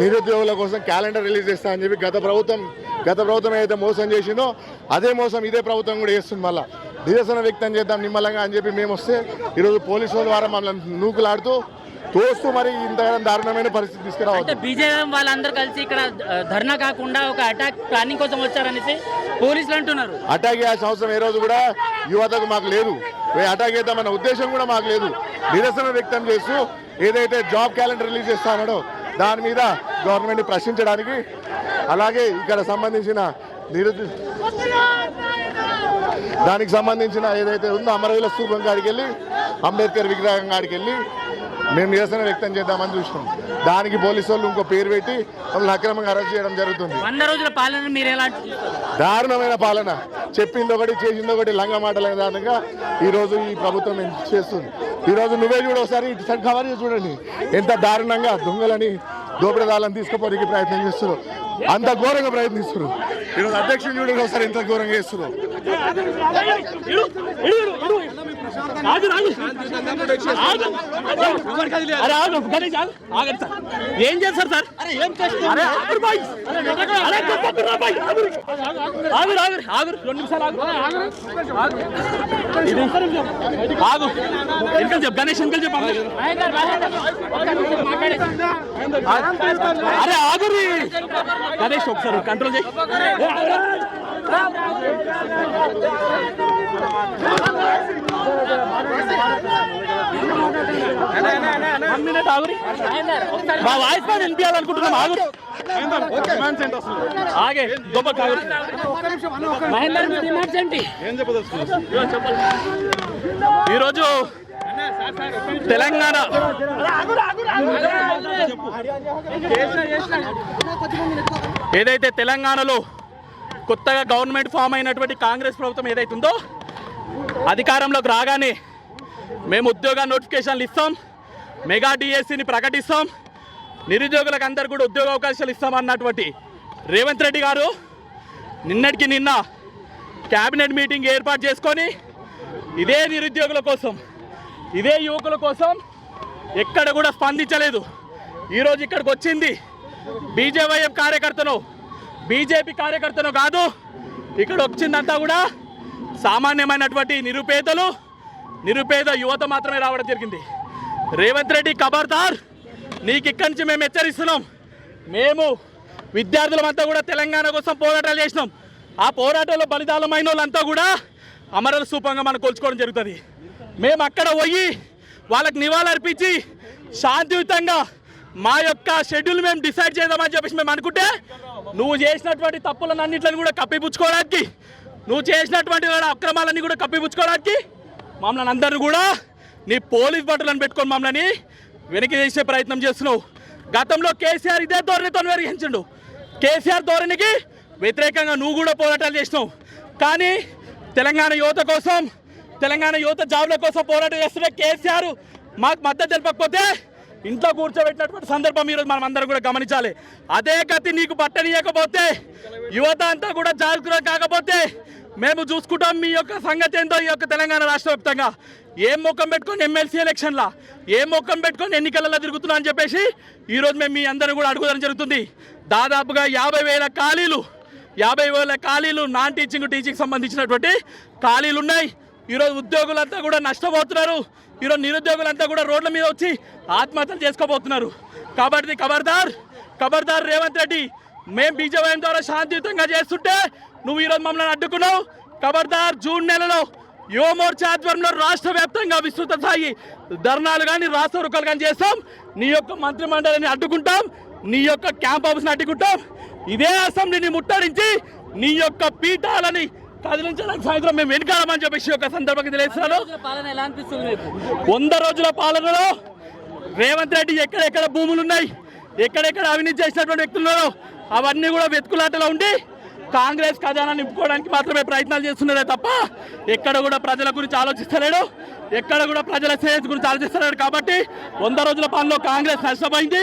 నిరుద్యోగుల కోసం calendar release చేస్తా అని చెప్పి గత ప్రభుత్వం గత ప్రభుత్వం ఏదైతే మోసం చేసిందో అదే మోసం ఇదే ప్రభుత్వం కూడా చేస్తుంది మళ్ళీ. నిరసన వ్యక్తం చేద్దాం నిమ్మలంగా అని చెప్పి మేము వస్తే ఈరోజు పోలీసుల ద్వారా మమ్మల్ని నూకులాడుతూ తోస్తూ మరి ఇంత దారుణమైన పరిస్థితి అంటే తీసుకురావద్దు బీజేపీ వాళ్ళందరూ కలిసి ఇక్కడ ధర్నా కాకుండా ఒక అటాక్ ప్లానింగ్ కోసం వచ్చారనేసి పోలీసులు అంటున్నారు. అటాక్ చేయాల్సిన అవసరం ఏ రోజు కూడా యువతకు మాకు లేదు. అటాక్ చేద్దామన్న ఉద్దేశం కూడా మాకు లేదు. నిరసన వ్యక్తం చేస్తూ ఏదైతే జాబ్ క్యాలెండర్ రిలీజ్ చేస్తా అన్నాడో దాని మీద గవర్నమెంట్ ప్రశ్నించడానికి అలాగే ఇక్కడ సంబంధించిన నిరుద్యోగ దానికి సంబంధించిన ఏదైతే ఉందో అమరవీల స్తూపం కాడికి వెళ్ళి అంబేద్కర్ విగ్రహం కాడికి వెళ్ళి మేము నిరసన వ్యక్తం చేద్దామని చూసినాం దానికి పోలీసు వాళ్ళు ఇంకో పేరు పెట్టి మమ్మల్ని అక్రమంగా అరెస్ట్ చేయడం జరుగుతుంది వంద రోజుల పాలన మీరు ఎలా చూస్తారు దారుణమైన పాలన చెప్పింది ఒకటి చేసింది ఒకటి లంగ మాటలైన దానిగా ఈరోజు ఈ ప్రభుత్వం ఏం చేస్తుంది ఈరోజు నువ్వే చూడు ఒకసారి ఇటు సైడ్ కవర్ చేసి చూడండి ఎంత దారుణంగా దొంగలని దోపిడదాలను తీసుకుపోనికి ప్రయత్నం చేస్తున్నారు అంత ఘోరంగా ప్రయత్నిస్తున్నారు ఈరోజు అధ్యక్షుడు చూడండి ఒకసారి ఎంత ఘోరంగా చేస్తున్నారు ఏం చేస్తారు సార్ ఆగురు. ఆగురు. ఆగురు, ఆగురు, ఆగురు. రెండు నిమిషాలు ఆగు. ఇది. ఆగు చెప్పు గణేష్ వెనకాల చెప్పు అరే ఆగురి గణేష్ ఒకసారి కంట్రోల్ చేయి వన్ మినిట్ ఆగురి మా వాయిస్ మ్యాన్ వినిపించాలనుకుంటున్నాం ఆగురు ఆగే దొబ్బ ఆగురు మహేందర్ డిమాండ్స్ ఏంటి ఈరోజు తెలంగాణ ఏదైతే తెలంగాణలో కొత్తగా గవర్నమెంట్ ఫామ్ అయినటువంటి కాంగ్రెస్ ప్రభుత్వం ఏదైతుందో ఉందో అధికారంలోకి రాగానే మేము ఉద్యోగ నోటిఫికేషన్లు ఇస్తాం మెగా డిఎస్సిని ప్రకటిస్తాం నిరుద్యోగులకు అందరు కూడా ఉద్యోగ అవకాశాలు ఇస్తామన్నటువంటి రేవంత్ రెడ్డి గారు నిన్నటికి నిన్న క్యాబినెట్ మీటింగ్ ఏర్పాటు చేసుకొని ఇదే నిరుద్యోగుల కోసం ఇదే యువకుల కోసం ఎక్కడ కూడా స్పందించలేదు. ఈరోజు ఇక్కడికి వచ్చింది బీజేవైఎఫ్ కార్యకర్తను బీజేపీ కార్యకర్తను కాదు ఇక్కడ వచ్చిందంతా కూడా సామాన్యమైనటువంటి నిరుపేదలు నిరుపేద యువత మాత్రమే రావడం జరిగింది. రేవంత్ రెడ్డి కబర్దార్ నీకు ఇక్కడి నుంచి మేము హెచ్చరిస్తున్నాం. మేము విద్యార్థులమంతా కూడా తెలంగాణ కోసం పోరాటాలు చేసినాం. ఆ పోరాటంలో బలిదానమైన వాళ్ళంతా కూడా అమరల సూపంగా మనం కొలుచుకోవడం జరుగుతుంది. మేము అక్కడ పోయి వాళ్ళకి నివాళులర్పించి శాంతియుతంగా మా యొక్క షెడ్యూల్ మేము డిసైడ్ చేద్దామని చెప్పేసి మేము అనుకుంటే నువ్వు చేసినటువంటి తప్పులను అన్నింటిని కూడా కప్పిపుచ్చుకోవడానికి నువ్వు చేసినటువంటి అక్రమాలన్నీ కూడా కప్పిపుచ్చుకోవడానికి మమ్మల్ని అందరిని కూడా నీ పోలీస్ బట్టలను పెట్టుకొని మమ్మల్ని వెనక్కి చేసే ప్రయత్నం చేస్తున్నావు. గతంలో కేసీఆర్ ఇదే ధోరణితో నిర్వహించిండు. కేసీఆర్ ధోరణికి వ్యతిరేకంగా నువ్వు కూడా పోరాటాలు చేసినావు. కానీ తెలంగాణ యువత కోసం తెలంగాణ యువత జాబ్ల కోసం పోరాటం చేస్తున్న కేసీఆర్ మాకు మద్దతు తెలపకపోతే ఇంట్లో కూర్చోబెట్టినటువంటి సందర్భం ఈరోజు మనం అందరం కూడా గమనించాలి. అదే గతి నీకు పట్టనీయకపోతే యువత అంతా కూడా జాగ్రత్త కాకపోతే మేము చూసుకుంటాం మీ యొక్క సంగతి ఏందో ఈ యొక్క తెలంగాణ రాష్ట్ర వ్యాప్తంగా. ఏం ముఖం పెట్టుకొని ఎమ్మెల్సీ ఎలక్షన్లా? ఏం ముఖం పెట్టుకొని ఎన్నికలలో తిరుగుతున్నా అని చెప్పేసి ఈరోజు మేము మీ అందరూ కూడా అడుగుదడం జరుగుతుంది. దాదాపుగా యాభై వేల ఖాళీలు యాభై వేల ఖాళీలు నాన్ టీచింగ్ టీచింగ్ సంబంధించినటువంటి ఖాళీలు ఉన్నాయి. ఈరోజు ఉద్యోగులంతా కూడా నష్టపోతున్నారు. ఈరోజు నిరుద్యోగులంతా కూడా రోడ్ల మీద వచ్చి ఆత్మహత్యలు చేసుకోబోతున్నారు. కాబట్టి ఖబర్దార్ ఖబర్దార్ రేవంత్ రెడ్డి మేం బీజేపీ ద్వారా శాంతియుతంగా చేస్తుంటే నువ్వు ఈరోజు మమ్మల్ని అడ్డుకున్నావు. ఖబర్దార్ జూన్ నెలలో యువమోర్చా ఆధ్వర్యంలో రాష్ట్ర వ్యాప్తంగా విస్తృత స్థాయి ధర్నాలు కానీ రాష్ట్ర రుకాలు కానీ చేస్తాం. నీ యొక్క మంత్రి మండలిని అడ్డుకుంటాం. నీ యొక్క క్యాంప్ హౌస్ని అడ్డుకుంటాం. ఇదే అసెంబ్లీని ముట్టడించి నీ యొక్క పీఠాలని కదిలించడానికి సాయంత్రం మేము వెనుకాడమని చెప్పేసి ఒక సందర్భంగా తెలియజేస్తున్నాను రోజుల పాలన ఎలా అనిపిస్తుంది మీకు? వంద రోజుల పాలనలో రేవంత్ రెడ్డి ఎక్కడెక్కడ భూములు ఉన్నాయి ఎక్కడెక్కడ అవినీతి చేసినటువంటి వ్యక్తులు ఉన్నారో అవన్నీ కూడా వెతుకులాటలో ఉండి కాంగ్రెస్ ఖజానా నింపుకోవడానికి మాత్రమే ప్రయత్నాలు చేస్తున్నారే తప్ప ఎక్కడ కూడా ప్రజల గురించి ఆలోచిస్తలేడు ఎక్కడ కూడా ప్రజల శ్రేయస్ గురించి ఆలోచిస్తలేడు కాబట్టి వంద రోజుల పాలనలో కాంగ్రెస్ నష్టపోయింది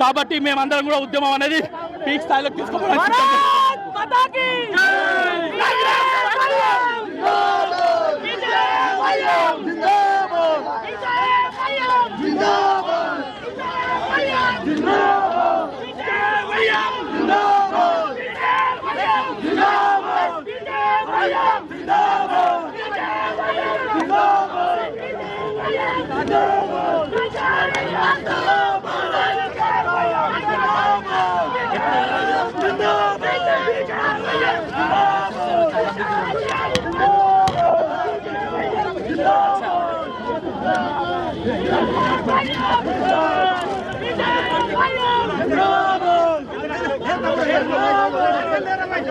కాబట్టి మేమందరం కూడా ఉద్యమం అనేది పీక్ స్థాయిలోకి తీసుకోవడానికి Come on!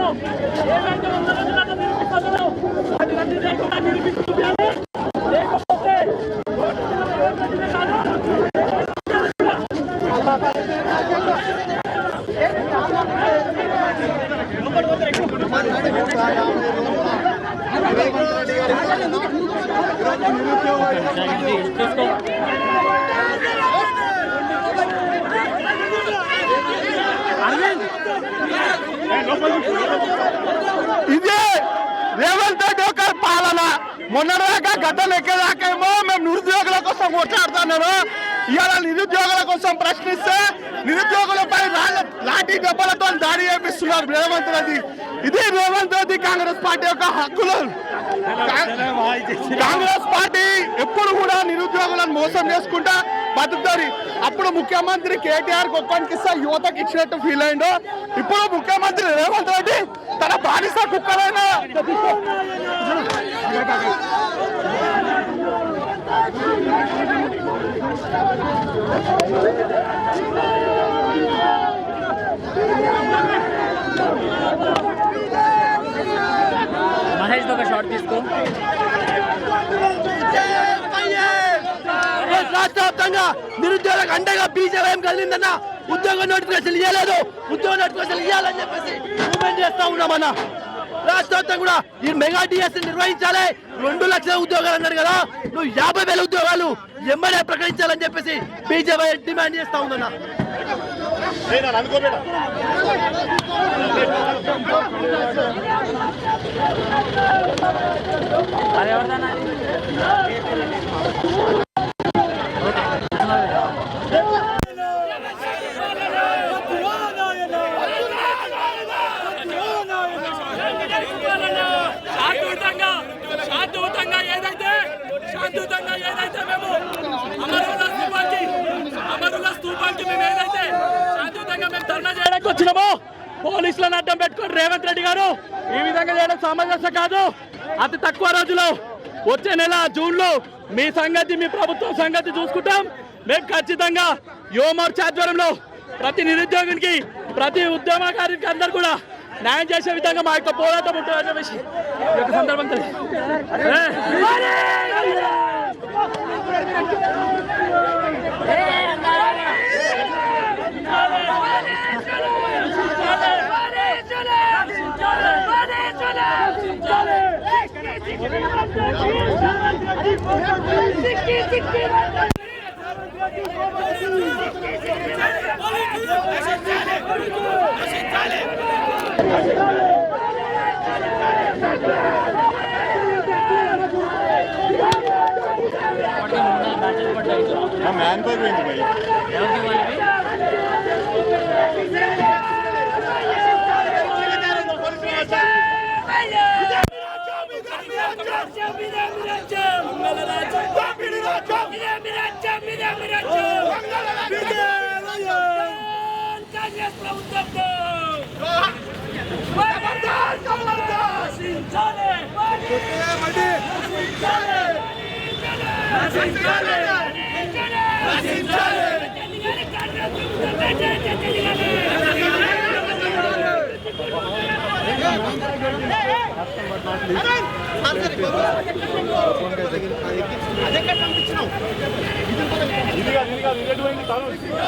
పిలిచిందో ఏదైతే వంద రోజులలో నిరూపిస్తుందో అది రద్దు చేయకుండా నిరూపించుకోవాలి లేకపోతే రేవంత్ రెడ్డి కాదు ఇదే రేవంత్ రెడ్డి యొక్క పాలన. మొన్నటిదాకా గడ్డ లెక్కదాకేమో మేము నిరుద్యోగుల కోసం కొట్లాడుతున్నాను ఇవాళ నిరుద్యోగుల కోసం ప్రశ్నిస్తే నిరుద్యోగులపై లాఠీ దెబ్బలతో దాడి చేపిస్తున్నారు రేవంత్ రెడ్డి. ఇది రేవంత్ రెడ్డి కాంగ్రెస్ పార్టీ యొక్క హక్కులు. కాంగ్రెస్ పార్టీ ఎప్పుడు కూడా నిరుద్యోగులను మోసం చేసుకుంటా బతుకుతారు అప్పుడు ముఖ్యమంత్రి కేటీఆర్ ఒక్కరికి ఇస్తే యువతకి ఇచ్చినట్టు ఫీల్ అయిండు. ఇప్పుడు ముఖ్యమంత్రి రేవంత్ రెడ్డి తన బానిస కుక్కలైన మహేష్ ఒక షార్ట్ తీసుకో. రాష్ట్ర వ్యాప్తంగా నిరుద్యోగులకు అండగా బీజేపీ ఏం కలిగిందన్న ఉద్యోగ నోటిఫికేషన్ ఇవ్వలేదు ఉద్యోగ నోటిఫికేషన్ ఇవ్వాలని చెప్పేసి చేస్తా ఉన్నామన్నా. రాష్ట్ర కూడా ఈ మెగా డిఎస్ నిర్వహించాలి. రెండు లక్షల ఉద్యోగాలు అన్నారు కదా. నువ్వు యాభై వేల ఉద్యోగాలు ఎమ్మెల్యే ప్రకటించాలని చెప్పేసి బీజేపీ డిమాండ్ చేస్తా ఉందన్న. అది ఎవరిదన్నా శాంతియుతంగా శాంతియుతంగా ఏదైతే శాంతియుతంగా ఏదైతే మేము అమరుల స్థూపానికి అమరుల మేము ఏదైతే శాంతియుతంగా మేము ధర్నా చేయడానికి వచ్చినామో. పోలీసులను అడ్డం పెట్టుకొని రేవంత్ రెడ్డి గారు ఈ విధంగా చేయడం సమంజసం కాదు. అతి తక్కువ రోజులో వచ్చే నెల జూన్లో మీ సంగతి మీ ప్రభుత్వం సంగతి చూసుకుంటాం. మేము ఖచ్చితంగా యువమోర్చా ఆధ్వర్యంలో ప్రతి నిరుద్యోగునికి ప్రతి ఉద్యమకారికి అందరు కూడా న్యాయం చేసే విధంగా మా యొక్క పోరాటం ఉంటుందనే విషయం. యొక్క సందర్భం మా మ్యాన్ పోయిపోయింది భయ్ తెలి- ఏ! ఎవరికి వాళ్ళకి కాంగ్రెస్ ప్రభుత్వంతో